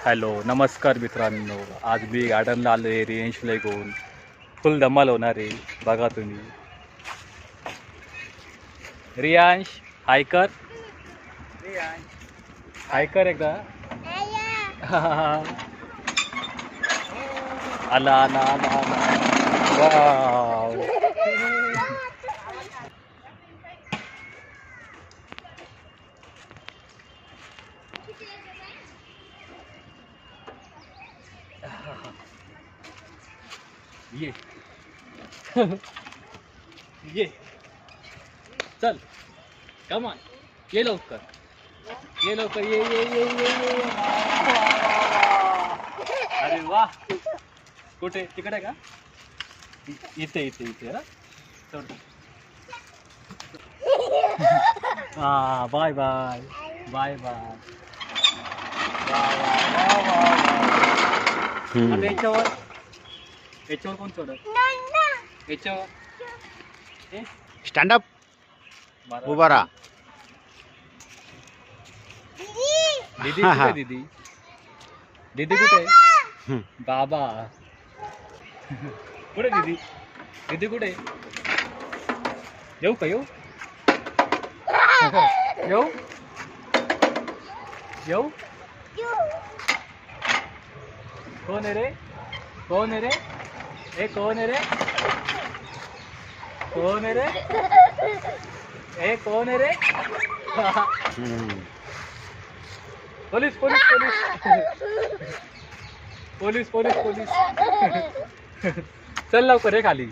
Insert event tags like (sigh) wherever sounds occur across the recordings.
Hello नमस्कार मित्रांनो. आज मी गार्डनला आलो आहे रियांशला घेऊन फुल धमाल होणार आहे बघा तुम्ही. रियांश हायकर. हायकर एकदा. (laughs) आला आला आला आला. वा ये। (laughs) ये। चल। कमान ये लवकर ये लवकर ये ये ये ये ये अरे वा कुठे तिकडे का? इ- इथे इथे इथे हा सोड. हा बाय बाय बाय बाय आता याच्यावर स्टैंड अप मुबारा दीदी। हाँ हाँ। दीदी? दीदी कुठे? बाबा। कुठे दीदी? दीदी कुठे? येऊ का येऊ? येऊ? येऊ? कोण आहे रे? कौन है रे? ए कोण आहे रे? कोण आहे रे? ए कोण आहे रे. Police police police. Police police police. चल लवकर रे खाली.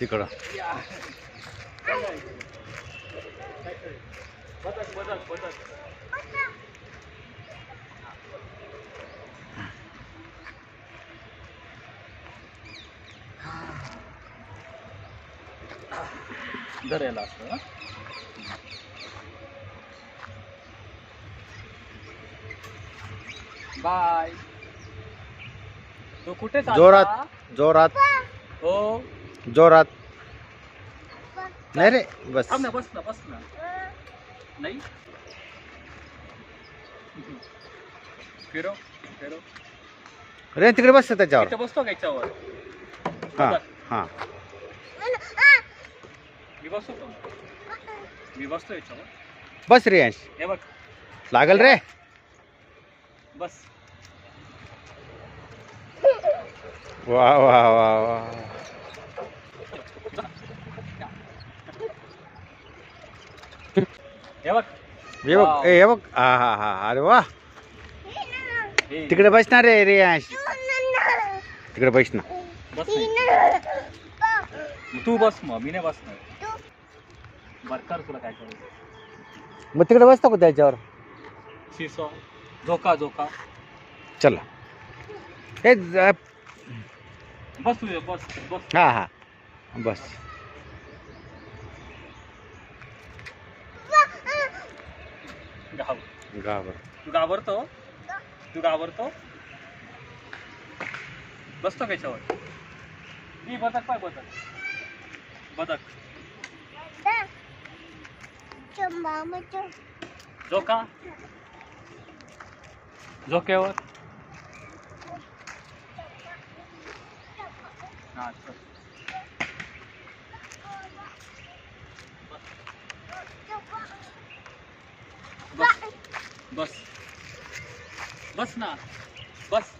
तिकडं. बदक बदक बदक दर याला असतं हं? बाय तू कुठे जोरात जोरात। हो। जोरात। नाही रे बस. थांब ना बस ना बस ना. नाही? फिरो फिरो. रे तिकडे बस त्याच्यावर. इथं बसतो का याच्यावर? हा हा. मी बसतो का मी बसतो याच्यावर? बस रे अंश हे बघ. लागल रे. बस. वा वा वा वा. हे बघ. हे बघ. ए, हे बघ. हा हा हा अरे वा. हे, तिकडे बसणार रे रे अंश तिकडे बस ना. बस नाही. तू बस मग मी नाही. बसणार बरं कर तुला काय करायचं मग तिकडे बसतो का त्याच्यावर? शिसो झोका झोका. चला. हे ज- बस तुझे बस बस. हा हा. बस. घाबर. गाबर तू घाबरतो? तू घाबरतो? बसतो का याच्यावर? मी बदक पाय बदक. बदक. जो के और? हाँ, अच्छा। बस। बस। बस ना? बस।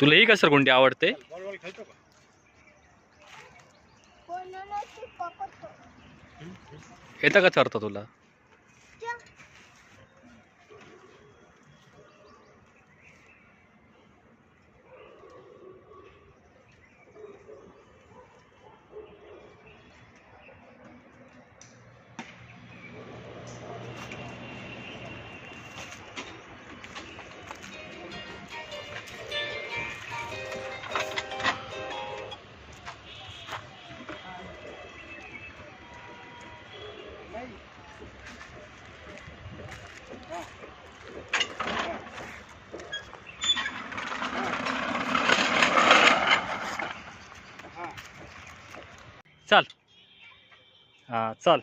तुला ही सर कोणती आवडते? येतं का चरता तुला? चल. हां चल.